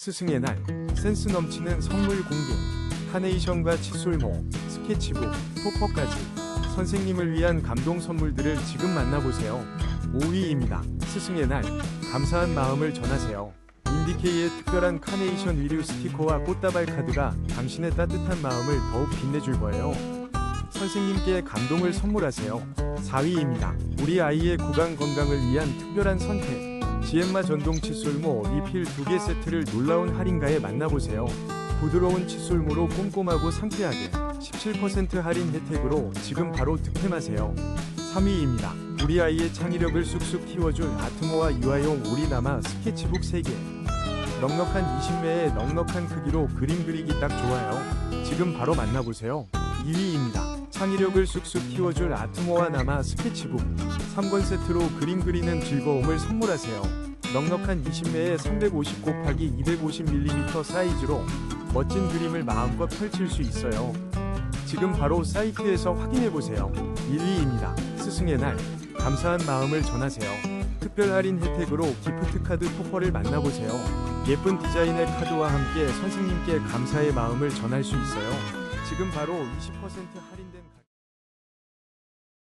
스승의 날 센스 넘치는 선물 공개 카네이션과 칫솔모 스케치북 토퍼까지. 선생님을 위한 감동 선물들을 지금 만나보세요. 5위입니다. 스승의 날 감사한 마음을 전하세요. 인디케이의 특별한 카네이션 위류 스티커와 꽃다발 카드가 당신의 따뜻한 마음을 더욱 빛내줄 거예요 선생님께 감동을 선물하세요 4위입니다 우리 아이의 구강 건강을 위한 특별한 선택 지엠마 전동 칫솔모 리필 2개 세트를 놀라운 할인가에 만나보세요. 부드러운 칫솔모로 꼼꼼하고 상쾌하게 17% 할인 혜택으로 지금 바로 득템하세요. 3위입니다. 우리 아이의 창의력을 쑥쑥 키워줄 아트모와 유아용 우리나마 스케치북 3개. 넉넉한 20매의 넉넉한 크기로 그림 그리기 딱 좋아요. 지금 바로 만나보세요. 2위입니다. 창의력을 쑥쑥 키워줄 아트모와 나마 스케치북 3권 세트로 그림 그리는 즐거움을 선물하세요. 넉넉한 20매의 350 곱하기 250mm 사이즈로 멋진 그림을 마음껏 펼칠 수 있어요. 지금 바로 사이트에서 확인해보세요. 1위입니다. 스승의 날 감사한 마음을 전하세요. 특별 할인 혜택으로 기프트 카드 토퍼를 만나보세요. 예쁜 디자인의 카드와 함께 선생님께 감사의 마음을 전할 수 있어요. 지금 바로 20% 할인된